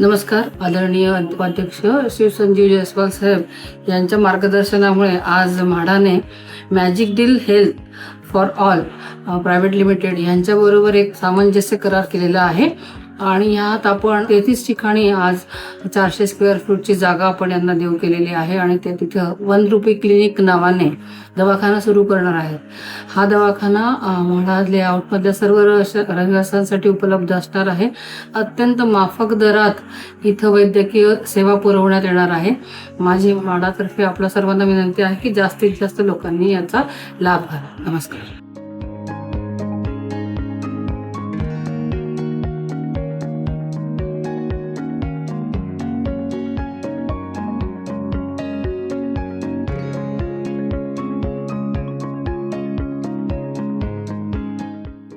नमस्कार आदरणीय उपाध्यक्ष शिव संजीव जयस्वाल साहेब यांच्या मार्गदर्शनामुळे आज म्हाडाने magic deal health for all private limited यांच्याबरोबर एक सामंजस्य करार केलेला आहे. आणि ह्यात आपण तेहतीस ठिकाणी आज चारशे स्क्वेअर फूटची जागा आपण यांना देऊ केलेली आहे आणि ते तिथं वन रुपी क्लिनिक नावाने दवाखाना सुरू करणार आहेत. हा दवाखाना अ, लेआउटमधल्या सर्व रहिवाशांसाठी उपलब्ध असणार आहे. अत्यंत माफक दरात इथं वैद्यकीय सेवा पुरवण्यात येणार आहे. माझी माडातर्फे आपल्या सर्वांना विनंती आहे की जास्तीत जास्त लोकांनी याचा लाभ घ्या. नमस्कार.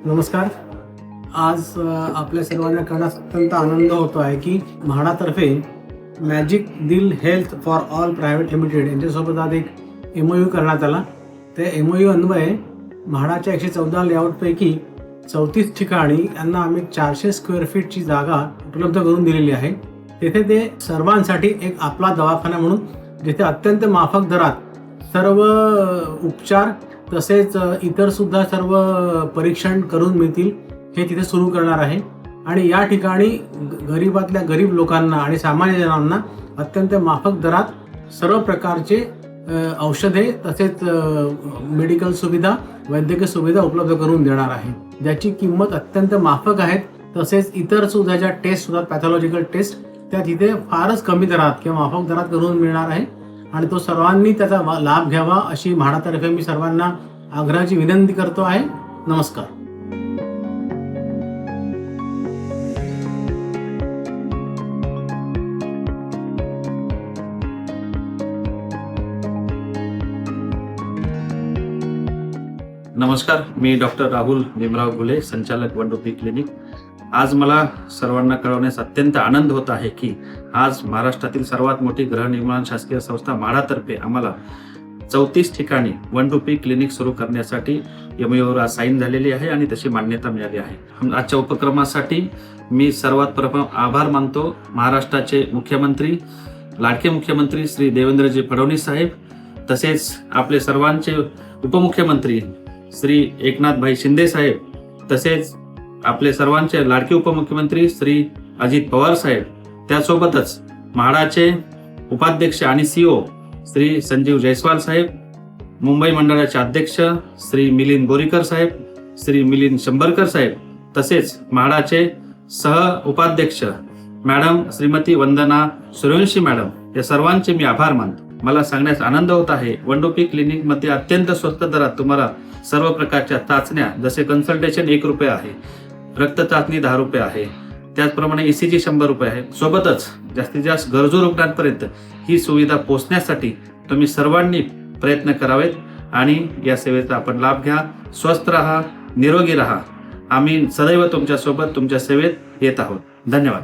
नमस्कार. आज आपल्या सर्वांना कळण्यास अत्यंत आनंद होतो आहे की म्हाडातर्फे magic Dil health for all private limited यांच्यासोबत आज एक एम यू करण्यात आला. ते एम यू अन्वये म्हाडाच्या एकशे चौदा लेआउटपैकी चौतीस ठिकाणी यांना आम्ही चारशे स्क्वेअर फीटची जागा उपलब्ध करून दिलेली आहे. तेथे ते सर्वांसाठी एक आपला दवाखाना म्हणून जिथे अत्यंत माफक दरात सर्व उपचार तसेच इतर सुद्धा सर्व परीक्षण करून मिळतील हे तिथे सुरू करणार आहे. आणि या ठिकाणी ग- गरीबातल्या गरीब लोकांना आणि सामान्य जणांना अत्यंत माफक दरात सर्व प्रकारचे औषधे तसेच मेडिकल सुविधा वैद्यकीय सुविधा उपलब्ध करून देणार आहे. ज्याची किंमत अत्यंत माफक आहेत. तसेच इतर सुद्धा ज्या टेस्ट सुद्धा पॅथॉलॉजिकल टेस्ट त्या तिथे फारच कमी दरात किंवा माफक दरात करून मिळणार आहे. आणि तो सर्वांनी त्याचा लाभ घ्यावा अशी म्हाडातर्फे मी सर्वांना आग्रहाची विनंती करतो आहे. नमस्कार. नमस्कार मी डॉक्टर राहुल भीमराव घुले संचालक वनरुपी क्लिनिक. आज मला सर्वांना कळवण्यास अत्यंत आनंद होत आहे की आज महाराष्ट्रातील सर्वात मोठी गृहनिर्माण शासकीय संस्था म्हाडातर्फे आम्हाला चौतीस ठिकाणी वन रुपी क्लिनिक सुरू करण्यासाठी यमयोवर आज साईन झालेली आहे आणि तशी मान्यता मिळाली आहे. आजच्या उपक्रमासाठी मी सर्वात प्रथम आभार मानतो महाराष्ट्राचे मुख्यमंत्री लाडके मुख्यमंत्री श्री देवेंद्रजी फडणवीस साहेब तसेच आपले सर्वांचे उपमुख्यमंत्री श्री एकनाथभाई शिंदे साहेब तसेच आपले सर्वांचे लाडके उपमुख्यमंत्री श्री अजित पवार साहेब त्यासोबतच म्हाडाचे उपाध्यक्ष आणि सीओ श्री संजीव जयस्वाल साहेब मुंबई मंडळाचे अध्यक्ष श्री मिलिंद बोरीकर साहेब श्री मिलिंद शंभरकर साहेब तसेच म्हाडाचे सह उपाध्यक्ष मॅडम श्रीमती वंदना सूर्यवंशी मॅडम या सर्वांचे मी आभार मानतो. मला सांगण्यास आनंद होत आहे वनडोपी क्लिनिकमध्ये अत्यंत स्वस्त दरात तुम्हाला सर्व प्रकारच्या चाचण्या जसे कन्सल्टेशन एक रुपये आहे रक्त चाचणी दहा रुपये आहे. त्याचप्रमाणे ए सी जी शंभर रुपये आहे. सोबतच जास्तीत जास्त गरजू रुग्णांपर्यंत ही सुविधा पोहोचण्यासाठी तुम्ही सर्वांनी प्रयत्न करावेत आणि या सेवेचा आपण लाभ घ्या. स्वस्थ राहा निरोगी राहा. आम्ही सदैव तुमच्यासोबत तुमच्या सेवेत येत आहोत. धन्यवाद.